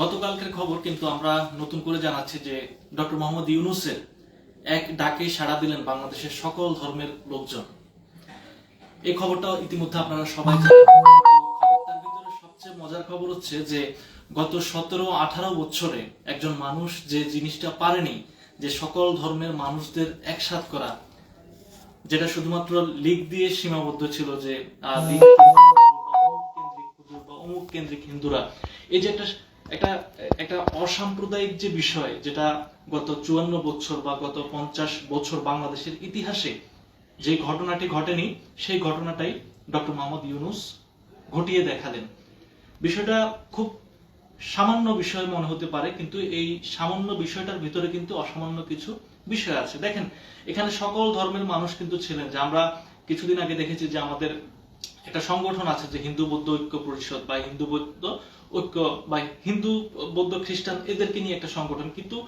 গতকালকের খবর কিন্তু আমরা নতুন করে জানাচ্ছি যে ডক্টর মোহাম্মদ ইউনুসের এক ডাকে সাড়া দিলেন বাংলাদেশের সকল ধর্মের লোকজন। এই খবরটা ইতিমধ্যে আপনারা সবাই খবরটার ভিতরে সবচেয়ে মজার খবর হচ্ছে যে গত সতেরো আঠারো বছরে একজন মানুষ যে জিনিসটা পারেনি, যে সকল ধর্মের মানুষদের একসাথ করা, যেটা শুধুমাত্র লিগ দিয়ে সীমাবদ্ধ ছিল যে অমুক কেন্দ্রিক হিন্দুরা, এই যে একটা একটা একটা অসাম্প্রদায়িক যে বিষয়, যেটা গত চুয়ান্ন বছর বা গত পঞ্চাশ বছর বাংলাদেশের ইতিহাসে যে ঘটনাটি ঘটেনি, সেই ঘটনাটাই ডক্টর মোহাম্মদ ইউনুস ঘটিয়ে দেখালেন। বিষয়টা খুব সামান্য বিষয় মনে হতে পারে, কিন্তু এই সামান্য বিষয়টার ভিতরে কিন্তু অসামান্য কিছু বিষয় আছে। দেখেন, এখানে সকল ধর্মের মানুষ কিন্তু ছিলেন যে আমরা কিছুদিন আগে দেখেছি যে আমাদের একটা সংগঠন আছে যে হিন্দু বৌদ্ধ ঐক্য পরিষদ বা হিন্দু বৌদ্ধ ঐক্য বা হিন্দু, বৌদ্ধ, খ্রিস্টান এদেরকে নিয়ে একটা সংগঠন। কিন্তু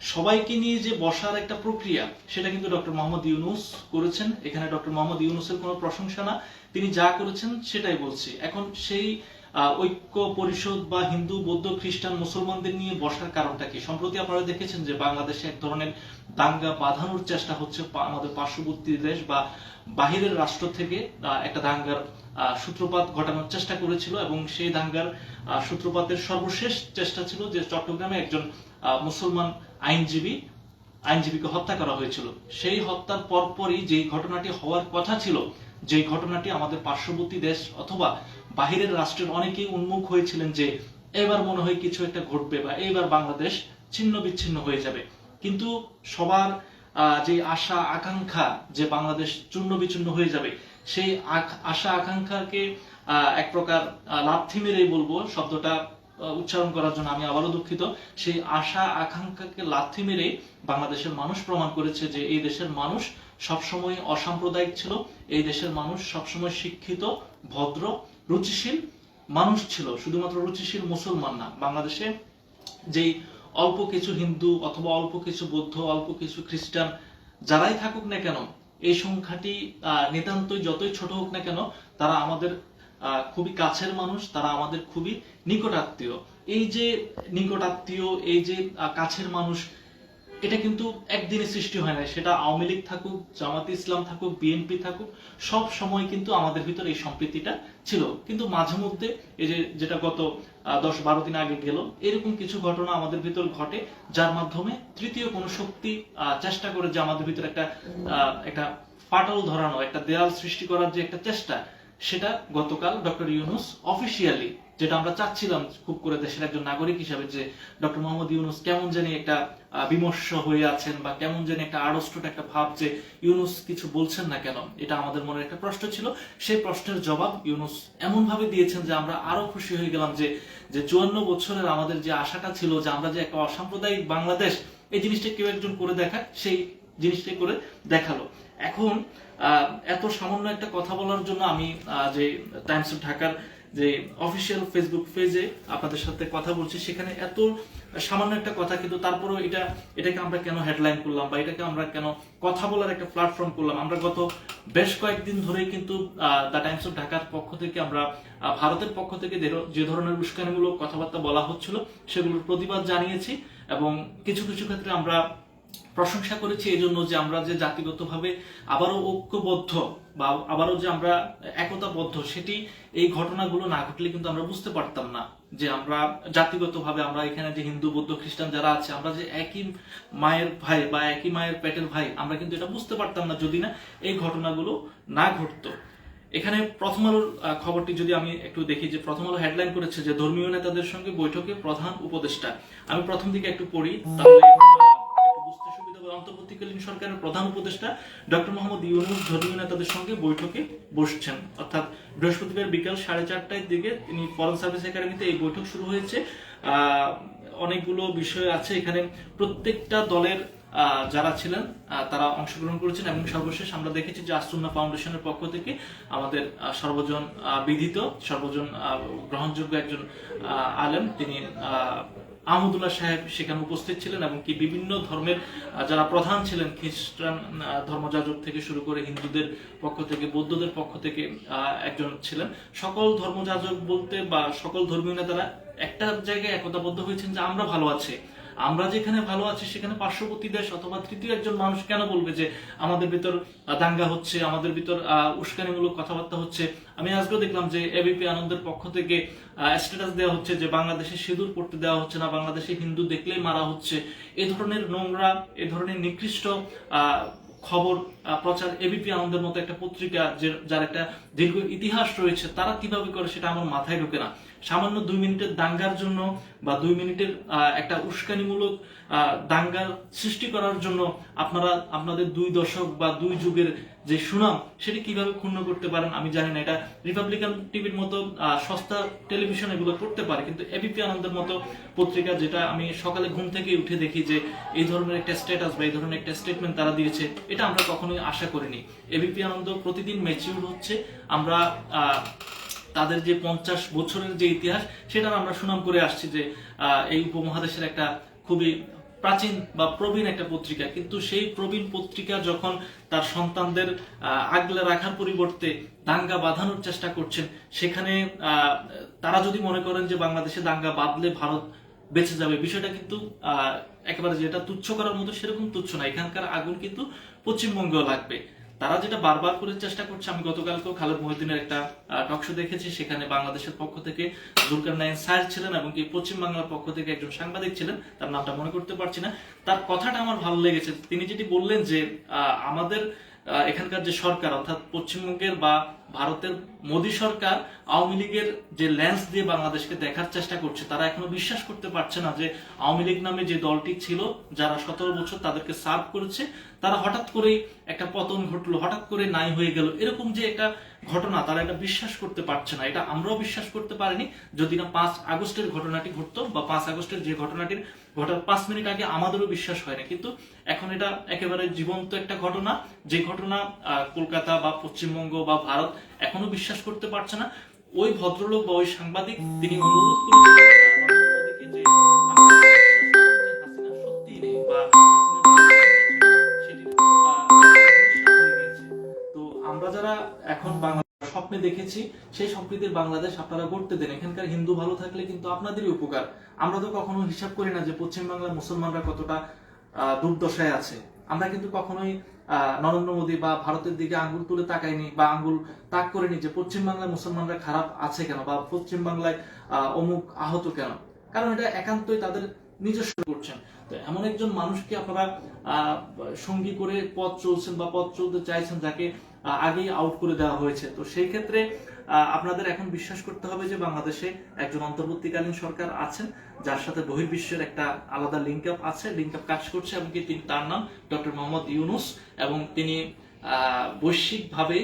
সবাইকে নিয়ে যে বসার একটা প্রক্রিয়া, সেটা কিন্তু ডক্টর মোহাম্মদ ইউনুস করেছেন। এখানে ডক্টর মোহাম্মদ ইউনুসের কোনো প্রশংসা না। তিনি যা করেছেন সেটাই বলছি। এখন সেই ঐক্য, পরিষদ বা হিন্দু, বৌদ্ধ, খ্রিস্টান, মুসলমানদের নিয়ে বসার কারণটা কি? সম্প্রতি আপনারা দেখেছেন যে বাংলাদেশে এক ধরনের দাঙ্গা বাঁধানোর চেষ্টা হচ্ছে আমাদের পার্শ্ববর্তী দেশ বা বাহিরের রাষ্ট্র থেকে একটা দাঙ্গার সূত্রপাত ঘটানোর চেষ্টা করেছিল এবং সেই দাঙ্গার সূত্রপাতের সর্বশেষ চেষ্টা ছিল যে চট্টগ্রামে একজন মুসলমান আইনজীবী, আইনজীবীকে হত্যা করা হয়েছিল। সেই হত্যার পরপরই যেই ঘটনাটি হওয়ার কথা ছিল, যেই ঘটনাটি আমাদের পার্শ্ববর্তী দেশ অথবা বাহিরের রাষ্ট্রের অনেকেই উন্মুখ হয়েছিলেন যে এবার মনে হয় কিছু একটা ঘটবে বা এইবার বাংলাদেশ ছিন্ন বিচ্ছিন্ন হয়ে যাবে। কিন্তু সবার যে আশা, আকাঙ্ক্ষা যে বাংলাদেশ চূর্ণ বিচূর্ণ হয়ে যাবে, সেই আশা, আকাঙ্ক্ষাকে এক প্রকার লাথি মেরেই বলব, শব্দটা উচ্চারণ করার জন্য আমি আবারও দুঃখিত। সেই আশা, আকাঙ্ক্ষাকে লাথি মেরে বাংলাদেশের মানুষ প্রমাণ করেছে যে এই দেশের মানুষ সবসময় অসাম্প্রদায়িক ছিল, এই দেশের মানুষ সবসময় শিক্ষিত, ভদ্র রুচিশীল মানুষ ছিল, শুধুমাত্র রুচিশীল মুসলমান না। বাংলাদেশে যেই অল্প কিছু হিন্দু অথবা অল্প কিছু বৌদ্ধ, অল্প কিছু খ্রিস্টান যারাই থাকুক না কেন, এই সংখ্যাটি নিতান্তই যতই ছোট হোক না কেন, তারা আমাদের খুবই কাছের মানুষ, তারা আমাদের খুবই নিকটাত্মীয়। এই যে নিকটাত্মীয়, এই যে কাছের মানুষ এটা কিন্তু একদিনে সৃষ্টি হয় না। সেটা আওয়ামী লীগ থাকুক, জামাত ইসলাম থাকুক বিএনপি থাকুক, সব সময় কিন্তু আমাদের ভিতরে এই সম্প্রীতিটা ছিল। কিন্তু মাঝে মধ্যে এই যে যেটা গত দশ বারো দিন আগে গেল, এরকম কিছু ঘটনা আমাদের ভিতর ঘটে, যার মাধ্যমে তৃতীয় কোনো শক্তি চেষ্টা করে যে আমাদের ভিতরে একটা একটা ফাটল ধরানো, একটা দেয়াল সৃষ্টি করার যে একটা চেষ্টা সেটা গতকাল ডক্টর ইউনুস অফিসিয়ালি যেটা আমরা চাচ্ছিলাম খুব করে দেশের একজন নাগরিক হিসাবে যে ডক্টর মোহাম্মদ ইউনুস কেমন জানি একটা বিমর্ষ হয়ে আছেন বা কেমন জানি একটা আড়ষ্টট একটা ভাব যে ইউনুস কিছু বলছেন না কেন, এটা আমাদের মনে একটা প্রশ্ন ছিল। সেই প্রশ্নের জবাব ইউনুস এমন ভাবে দিয়েছেন যে আমরা আরও খুশি হয়ে গেলাম যে যে চুয়ান্ন বছরের আমাদের যে আশাটা ছিল যে আমরা যে একটা অসাম্প্রদায়িক বাংলাদেশ, এই জিনিসটা কেউ একজন করে দেখায় সেই জিনিসটাই করে দেখাল। এখন এত সামান্য একটা কথা বলার জন্য আমি যে টাইমস অফ ঢাকার যে অফিসিয়াল ফেসবুক পেজে আপনাদের সাথে কথা বলছি, সেখানে এত সামান্য একটা কথা, কিন্তু তারপরেও এটা, এটাকে আমরা কেন হেডলাইন করলাম বা এটাকে আমরা কেন কথা বলার একটা প্ল্যাটফর্ম করলাম? আমরা গত বেশ কয়েকদিন ধরেই কিন্তু দ্য টাইমস অফ ঢাকার পক্ষ থেকে আমরা ভারতের পক্ষ থেকে যে ধরনের উস্কানিমূলক কথাবার্তা বলা হচ্ছিল, সেগুলোর প্রতিবাদ জানিয়েছি এবং কিছু কিছু ক্ষেত্রে আমরা প্রশংসা করেছি এই জন্য যে আমরা যে জাতিগতভাবে আবারও ঐক্যবদ্ধ বা আবারও যে আমরা একতাবদ্ধ, সেটি এই ঘটনাগুলো না ঘটলে কিন্তু আমরা বুঝতে পারতাম না যে আমরা জাতিগতভাবে আমরা এখানে যে হিন্দু, বৌদ্ধ, খ্রিস্টান যারা আছে, আমরা যে একই মায়ের ভাই বা একই মায়ের পেটের ভাই, আমরা কিন্তু এটা বুঝতে পারতাম না যদি না এই ঘটনাগুলো না ঘটতো। এখানে প্রথম আলোর খবরটি যদি আমি একটু দেখি যে প্রথম আলো হেডলাইন করেছে যে ধর্মীয় নেতাদের সঙ্গে বৈঠকে প্রধান উপদেষ্টা। আমি প্রথম দিকে একটু পড়ি, তাহলে অন্তর্বর্তীকালীন সরকারের প্রধান উপদেষ্টা ডক্টর মোহাম্মদ ইউনুস ধর্মীয় নেতাদের সঙ্গে বৈঠকে বসছেন। অর্থাৎ বৃহস্পতিবার বিকাল সাড়ে চারটার দিকে তিনি ফরেন সার্ভিস একাডেমিতে এই বৈঠক শুরু হয়েছে। অনেকগুলো বিষয় আছে এখানে। প্রত্যেকটা দলের যারা ছিলেন তারা অংশগ্রহণ করেছেন এবং সর্বশেষ আমরা দেখেছি যে আসুন্না ফাউন্ডেশনের পক্ষ থেকে আমাদের সর্বজন বিধিত, সর্বজন গ্রহণযোগ্য একজন আলেম। তিনি আহমদুল্লাহ সাহেব সেখানে উপস্থিত ছিলেন এবং কি বিভিন্ন ধর্মের যারা প্রধান ছিলেন, খ্রিস্টান ধর্মযাজক থেকে শুরু করে হিন্দুদের পক্ষ থেকে, বৌদ্ধদের পক্ষ থেকে একজন ছিলেন। সকল ধর্মযাজক বলতে বা সকল ধর্মীয় নেতারা একটা জায়গায় একতাবদ্ধ হয়েছেন যে আমরা ভালো আছি। আমরা যেখানে ভালো আছি সেখানে পার্শ্ববর্তী দেশ অথবা তৃতীয় একজন মানুষ কেন বলবে যে আমাদের ভিতর দাঙ্গা হচ্ছে, আমাদের ভিতর উস্কানিমূলক কথাবার্তা হচ্ছে? আমি আজকেও দেখলাম যে এবিপি আনন্দের পক্ষ থেকে স্ট্যাটাস দেওয়া হচ্ছে যে বাংলাদেশে সিঁদুর পড়তে দেওয়া হচ্ছে না, বাংলাদেশে হিন্দু দেখলেই মারা হচ্ছে। এ ধরনের নোংরা, এ ধরনের নিকৃষ্ট খবর প্রচার এবিপি আনন্দের মতো একটা পত্রিকা যে- যার একটা দীর্ঘ ইতিহাস রয়েছে, তারা কীভাবে করে সেটা আমার মাথায় ঢোকে না। সামান্য দুই মিনিটের দাঙ্গার জন্য বা দুই মিনিটের একটা উস্কানিমূলক দাঙ্গার সৃষ্টি করার জন্য আপনারা, আপনাদের দুই দশক বা দুই যুগের যে সুনাম, সেটি কীভাবে ক্ষুণ্ণ করতে পারেন আমি জানি না। এটা রিপাবলিকান টিভির মতো সস্তা টেলিভিশন এগুলো করতে পারে, কিন্তু এবিপি আনন্দের মতো পত্রিকা যেটা আমি সকালে ঘুম থেকে উঠে দেখি যে এই ধরনের একটা স্ট্যাটাস বা এই ধরনের একটা স্টেটমেন্ট তারা দিয়েছে, এটা আমরা কখনোই আশা করিনি। এবিপি আনন্দ প্রতিদিন ম্যাচিউর হচ্ছে, আমরা তাদের যে পঞ্চাশ বছরের যে ইতিহাস, সেটা আমরা সুনাম করে আসছি যে এই উপমহাদেশের একটা খুবই প্রাচীন বা প্রবীণ একটা পত্রিকা। কিন্তু সেই প্রবীণ পত্রিকা যখন তার সন্তানদের আগলে রাখার পরিবর্তে দাঙ্গা বাঁধানোর চেষ্টা করছেন, সেখানে তারা যদি মনে করেন যে বাংলাদেশে দাঙ্গা বাঁধলে ভারত বেঁচে যাবে, বিষয়টা কিন্তু একেবারে যেটা তুচ্ছ করার মতো সেরকম তুচ্ছ না। এখানকার আগুন কিন্তু পশ্চিমবঙ্গেও লাগবে। তারা যেটা বারবার করে চেষ্টা করছে, আমি গতকালকেও খালেদ মহিউদ্দিনের একটা টক শো দেখেছি, সেখানে বাংলাদেশের পক্ষ থেকে জুলকার নাইন স্যার ছিলেন এবং কি পশ্চিম বাংলার পক্ষ থেকে একজন সাংবাদিক ছিলেন, তার নামটা মনে করতে পারছি না। তার কথাটা আমার ভালো লেগেছে। তিনি যেটি বললেন যে আমাদের এখানকার যে সরকার, অর্থাৎ পশ্চিমবঙ্গের বা ভারতের মোদী সরকার আওয়ামী লীগের যে ল্যান্স দিয়ে বাংলাদেশকে দেখার চেষ্টা করছে, তারা এখনও বিশ্বাস করতে পারছে না যে আওয়ামী লীগ নামে যে দলটি ছিল, যারা সতেরো বছর তাদেরকে সার্ভ করেছে, তারা হঠাৎ করেই একটা পতন ঘটলো, হঠাৎ করে নাই হয়ে গেল। এরকম যে একটা ঘটনা, তারা এটা বিশ্বাস করতে পারছে না। এটা আমরাও বিশ্বাস করতে পারিনি, যদি না পাঁচ আগস্টের ঘটনাটি ঘটতো, বা পাঁচ আগস্টের যে ঘটনাটির ঘটার পাঁচ মিনিট আগে আমাদেরও বিশ্বাস হয় না। কিন্তু এখন এটা একেবারে জীবন্ত একটা ঘটনা। যে ঘটনা কলকাতা বা পশ্চিমবঙ্গ বা ভারত এখনও বিশ্বাস করতে পারছে না। ওই ভদ্রলোক বা ওই সাংবাদিক তিনি অনুরোধ যারা এখন বাংলা স্বপ্নে দেখেছি, সেই স্বপ্নীদের বাংলাদেশ আপনারা গড়তে দেন। এখানকার হিন্দু ভালো থাকলে কিন্তু আপনাদেরই উপকার। আমরা তো কখনো হিসাব করি না যে পশ্চিম বাংলার মুসলমানরা কতটা দুর্দশায় আছে। আমরা কিন্তু কখনোই নরেন্দ্র মোদী বা ভারতের দিকে আঙ্গুল তুলে তাকায়নি বা আঙ্গুল তাক করেনি যে পশ্চিম বাংলার মুসলমানরা খারাপ আছে কেন বা পশ্চিম বাংলায় আহ, অমুক আহত কেন? কারণ এটা একান্তই তাদের নিজস্ব করছেন। তো এমন একজন মানুষকে আপনারা সঙ্গী করে পথ চলছেন বা পথ চলতে চাইছেন যাকে আগেই আউট করে দেওয়া হয়েছে। তো সেই ক্ষেত্রে আপনাদের এখন বিশ্বাস করতে হবে যে বাংলাদেশে একজন অন্তর্বর্তীকালীন সরকার আছেন, যার সাথে বহির্বিশ্বের একটা আলাদা লিঙ্ক আপ আছে লিঙ্ক আপ কাজ করছে এমনকি তিনি তার নাম ডক্টর মোহাম্মদ ইউনুস, এবং তিনি বৈশ্বিকভাবে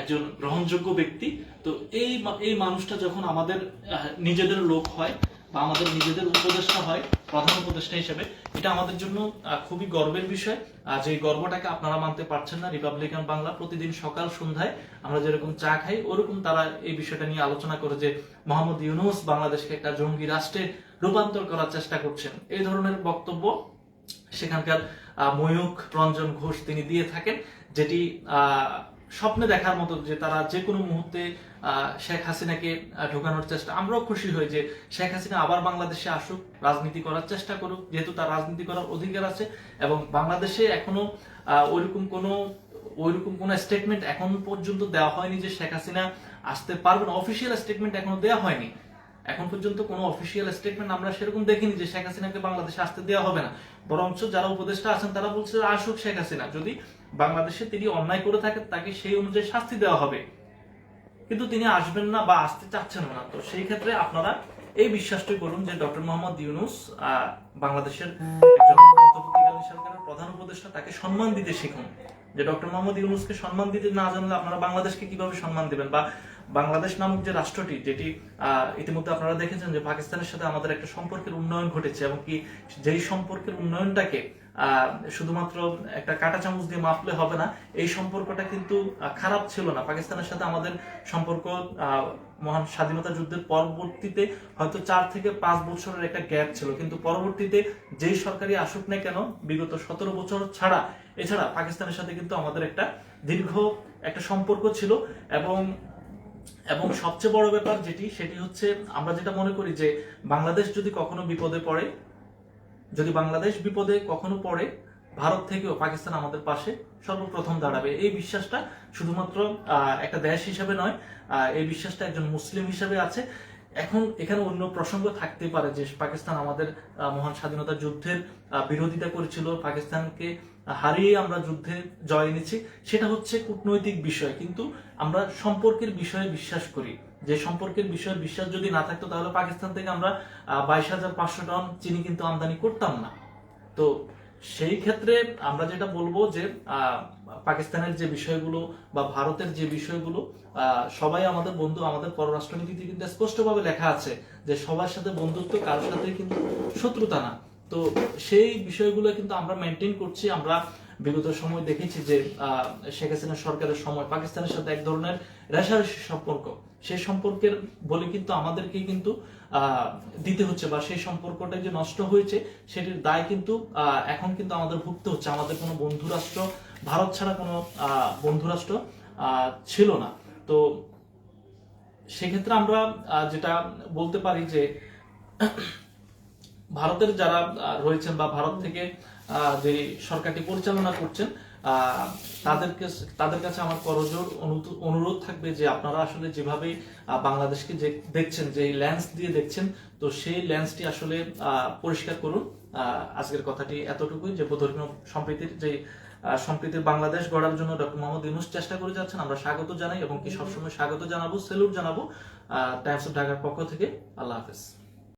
একজন গ্রহণযোগ্য ব্যক্তি। তো এই এই মানুষটা যখন আমাদের নিজেদের লোক হয় বা আমাদের নিজেদের উপদেষ্টা হয়, প্রধান উপদেষ্টা হিসেবে এটা আমাদের জন্য খুবই গর্বের বিষয়। আর যে গর্বটাকে আপনারা মানতে পারছেন না রিপাবলিকান বাংলা প্রতিদিন সকাল সন্ধ্যায় আমরা যেরকম চা খাই, ওরকম তারা এই বিষয়টা নিয়ে আলোচনা করে যে মোহাম্মদ ইউনুস বাংলাদেশকে একটা জঙ্গি রাষ্ট্রে রূপান্তর করার চেষ্টা করছেন। এই ধরনের বক্তব্য সেখানকার ময়ূখ রঞ্জন ঘোষ তিনি দিয়ে থাকেন, যেটি স্বপ্নে দেখার মতো যে তারা যে কোনো মুহূর্তে শেখ হাসিনাকে ঢোকানোর চেষ্টা, আমরাও খুশি হই যে শেখ হাসিনা আবার বাংলাদেশে আসুক, রাজনীতি করার চেষ্টা করুক, যেহেতু তার রাজনীতি করার অধিকার আছে এবং বাংলাদেশে এখনও ওইরকম কোনো ওইরকম কোনো স্টেটমেন্ট এখন পর্যন্ত দেওয়া হয়নি যে শেখ হাসিনা আসতে পারবেন অফিসিয়াল স্টেটমেন্ট এখনও দেওয়া হয়নি। এখন পর্যন্ত কোনো অফিসিয়াল স্টেটমেন্ট আমরা সেরকম দেখিনি যে শেখ হাসিনাকে বাংলাদেশে আসতে দেওয়া হবে না। বরঞ্চ যারা উপদেষ্টা আছেন তারা বলছে আসুক শেখ হাসিনা। যদি বাংলাদেশে তিনি অন্যায় করে থাকেন, তাকে সেই অনুযায়ী শাস্তি দেওয়া হবে। কিন্তু তিনি আসবেন না বা আসতে চাচ্ছেন না। তো সেই ক্ষেত্রে আপনারা এই বিশ্বাসটি করুন যে ডক্টর মোহাম্মদ ইউনুস বাংলাদেশের একজন সরকারের প্রধান উপদেষ্টা, তাকে সম্মান দিতে শিখুন। যে ডক্টর মোহাম্মদ ইউনুসকে সম্মান দিতে না জানলে আপনারা বাংলাদেশকে কীভাবে সম্মান দিবেন? বা বাংলাদেশ নামক যে রাষ্ট্রটি, যেটি ইতিমধ্যে আপনারা দেখেছেন যে পাকিস্তানের সাথে আমাদের একটা সম্পর্কের উন্নয়ন ঘটেছে এবং কি যেই সম্পর্কের উন্নয়নটাকে শুধুমাত্র একটা কাঁটা চামচ দিয়ে মাপলে হবে না। এই সম্পর্কটা কিন্তু খারাপ ছিল না। পাকিস্তানের সাথে আমাদের সম্পর্ক মহান স্বাধীনতা যুদ্ধের পরবর্তীতে হয়তো চার থেকে পাঁচ বছরের একটা গ্যাপ ছিল। কিন্তু পরবর্তীতে যেই সরকারি আসুক না কেন, বিগত সতেরো বছর ছাড়া, এছাড়া পাকিস্তানের সাথে কিন্তু আমাদের একটা দীর্ঘ একটা সম্পর্ক ছিল। এবং এবং সবচেয়ে বড় ব্যাপার যেটি, সেটি হচ্ছে আমরা যেটা মনে করি যে, বাংলাদেশ যদি কখনো বিপদে পড়ে যদি বাংলাদেশ বিপদে কখনো পড়ে, ভারত থেকেও পাকিস্তান আমাদের পাশে সর্বপ্রথম দাঁড়াবে। এই বিশ্বাসটা শুধুমাত্র একটা দেশ হিসাবে নয় এই বিশ্বাসটা একজন মুসলিম হিসাবে আছে। এখন এখানে অন্য প্রসঙ্গ থাকতে পারে যে পাকিস্তান আমাদের মহান স্বাধীনতা যুদ্ধের বিরোধিতা করেছিল, পাকিস্তানকে হারিয়ে আমরা যুদ্ধে জয় এনেছি। সেটা হচ্ছে কূটনৈতিক বিষয়। কিন্তু আমরা সম্পর্কের বিষয়ে বিশ্বাস করি। যে সম্পর্কের বিষয়ে বিশ্বাস যদি না থাকতো, তাহলে পাকিস্তান থেকে আমরা বাইশ হাজার পাঁচশো টন চিনি কিন্তু আমদানি করতাম না। তো সেই ক্ষেত্রে আমরা যেটা বলব যে পাকিস্তানের যে বিষয়গুলো বা ভারতের যে বিষয়গুলো সবাই আমাদের বন্ধু, আমাদের পররাষ্ট্রনীতিতে কিন্তু স্পষ্টভাবে লেখা আছে যে সবার সাথে বন্ধুত্ব কারোর সাথে কিন্তু শত্রুতা না। তো সেই বিষয়গুলো কিন্তু আমরা মেনটেন করছি। আমরা বিগত সময় দেখেছি যে শেখ হাসিনা সরকারের সময় পাকিস্তানের সাথে এক ধরনের রেশারেশি সম্পর্ক। সেই সম্পর্কের বলে কিন্তু আমাদেরকে কিন্তু দিতে হচ্ছে বা সেই সম্পর্কটা যে নষ্ট হয়েছে সেটির দায় কিন্তু এখন কিন্তু আমাদের ভুগতে হচ্ছে। আমাদের কোনো বন্ধু রাষ্ট্র ভারত ছাড়া কোনো আহ, বন্ধু রাষ্ট্র আহ, ছিল না। তো সেক্ষেত্রে আমরা যেটা বলতে পারি যে ভারতের যারা রয়েছেন বা ভারত থেকে যে সরকারটি পরিচালনা করছেন তাদেরকে তাদের কাছে আমার করজোর অনুরোধ থাকবে যে আপনারা আসলে যেভাবে বাংলাদেশকে যে দেখছেন, যে লেন্স দিয়ে দেখছেন, তো সেই লেন্সটি আসলে পরিষ্কার করুন। আজকের কথাটি এতটুকুই যে ধর্মীয় সম্প্রীতির যে সম্প্রীতির বাংলাদেশ গড়ার জন্য ডক্টর মোহাম্মদ ইউনুস চেষ্টা করে যাচ্ছেন। আমরা স্বাগত জানাই এবং কি সবসময় স্বাগত জানাব, সেলুট জানাব টাইমস অফ ঢাকার পক্ষ থেকে। আল্লাহ হাফেজ।